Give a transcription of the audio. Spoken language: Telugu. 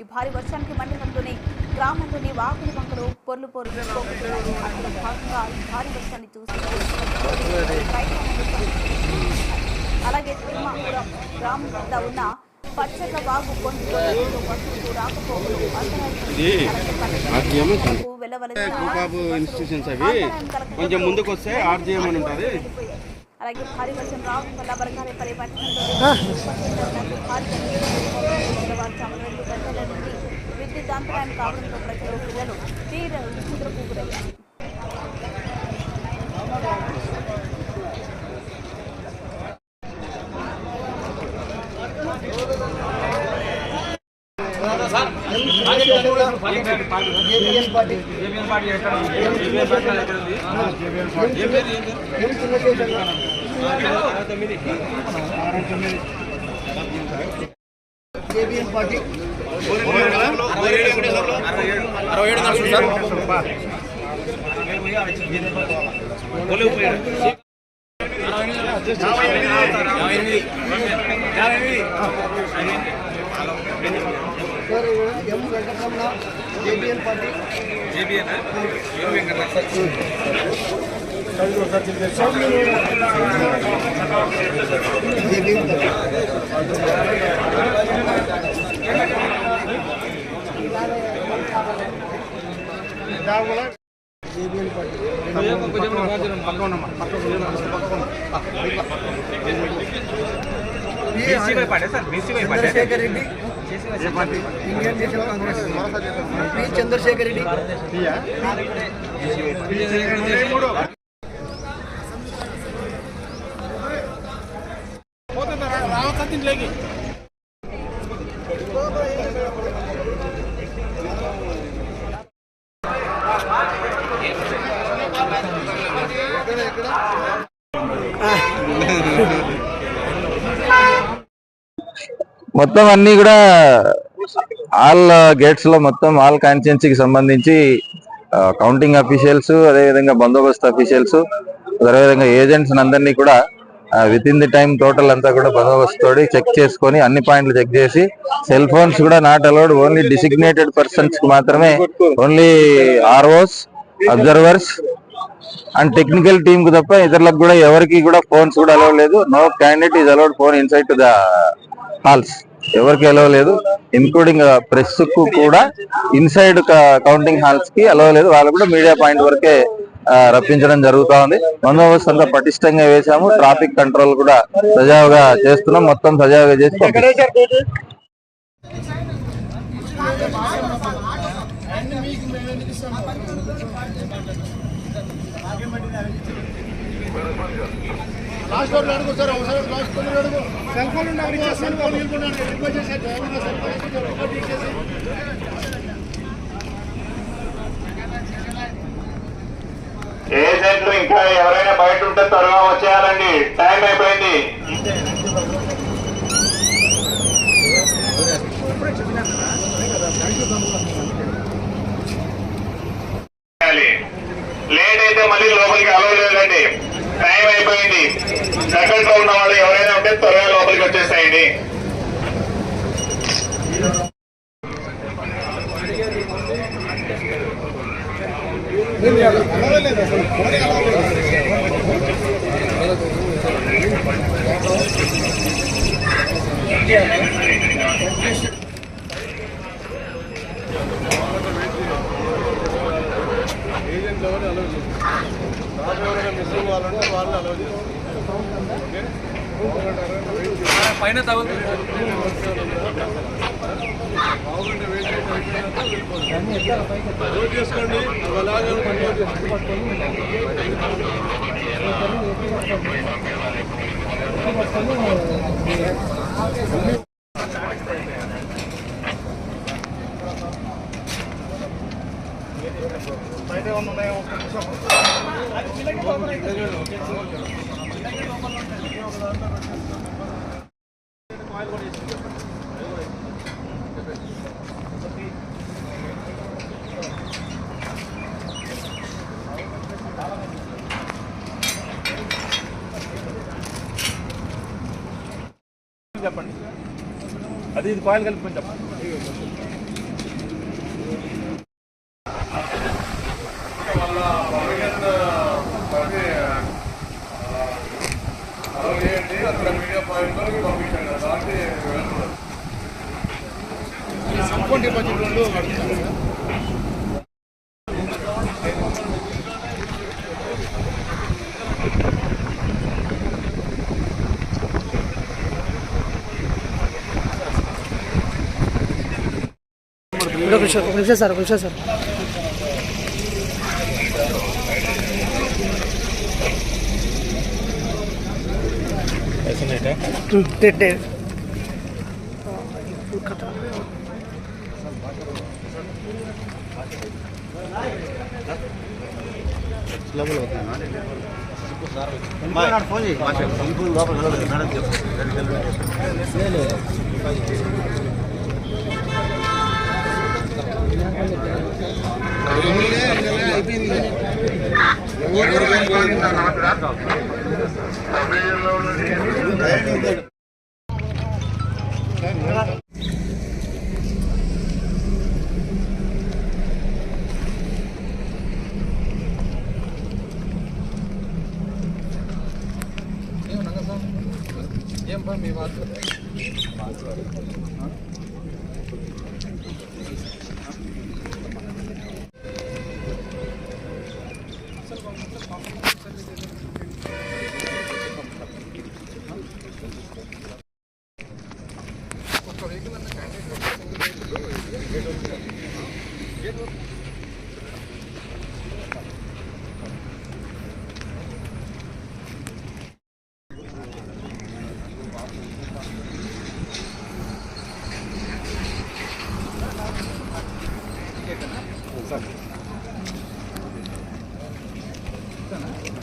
ఈ భారీ వర్షానికి మండలంలోని గ్రామంలోని వాకులు వంకలు పొర్లు పొర్లు అందులో భాగంగా ఈ భారీ వర్షాన్ని చూసి అలాగే తిరుమాపురం గ్రామం వద్ద ఉన్న పచ్చళ్ళ వాగు ఇన్స్టిట్యూషన్స్ అవి. కొంచెం ముందుకు వస్తే ఆర్జీఎం అని ఉంటుంది. అలాగే భారీ వర్షం రావడం వల్ల పట్టణంలో విద్యుత్ అంతరాయం కావడంతో ప్రజలు పిల్లలు తీవ్ర ఉద్రిక్తతకు గురయ్యారు. JBN party sir M Venkataramana JBN party JBN JBN party Chandrasekhar Reddy Indian National Congress P Chandrasekhar Reddy మొత్తం అన్ని కూడా ఆల్ గేట్స్లో మొత్తం ఆల్ కాన్స్టిట్యున్సీకి సంబంధించి కౌంటింగ్ అఫీషియల్స్ అదేవిధంగా బందోబస్తు అఫీషియల్స్ అదేవిధంగా ఏజెంట్స్ అందరినీ కూడా with in the time total అంతా కూడా బందోబస్తు చెక్ చేసుకొని అన్ని పాయింట్లు చెక్ చేసి సెల్ ఫోన్స్ కూడా నాట్ అలౌడ్ ఓన్లీ డిసిగ్నేటెడ్ పర్సన్స్కి మాత్రమే only ROs observers and technical టీమ్కు తప్ప ఇతరులకు కూడా ఎవరికి కూడా ఫోన్స్ కూడా అలౌడ్ లేదు. No candidate is allowed phone inside to the halls ఎవరికి అలవ్ లేదు. ఇన్క్లూడింగ్ ప్రెస్కు కూడా ఇన్సైడ్ కౌంటింగ్ హాల్స్కి అలవ్ లేదు. వాళ్ళు కూడా మీడియా పాయింట్ వరకే రప్పించడం జరుగుతా ఉంది. బందోబస్తు అంతా పటిష్టంగా వేశాము. ట్రాఫిక్ కంట్రోల్ కూడా సజావుగా చేస్తున్నాం. మొత్తం సజావుగా చేసి సెల్ ఫోన్ ఇంకా ఎవరైనా బయట ఉంటే త్వరగా వచ్చేయాలండి. టైం అయిపోయింది. లేట్ అయితే మళ్ళీ లోపలికి అలవ్ లేదండి టైం అయిపోయింది. దగ్గరలో ఉన్న వాళ్ళు ఎవరైనా ఉంటే త్వరగా లోపలికి వచ్చేసాయండి. ఏజెంట్లు ఎవరు అలౌ చేసి నాకు ఎవరైనా పైన తగ్గుతుంది బాగుంటే వెయిట్ నోట్ చేసుకోండి అలాగే కంట్రోల్ చేసి పట్టుకొని బయట ఉన్నాయో ఒక నిమిషం అది పిల్లకి లోపల అయితే పిల్లకి లోపల ఉంటాయి ఒక దాంట్లో పెట్టేస్తాం కాయలు కూడా చెప్పండి అది ఇది కాయలు కలిపిపోయింది చెప్పండి అకౌంట్ డిపాజిట్ ఒక నిమిషం ఒక నిమిషం సార్ ఒక నిమిషం సార్. టె- టె- ఏం పని మీ వాళ్ళు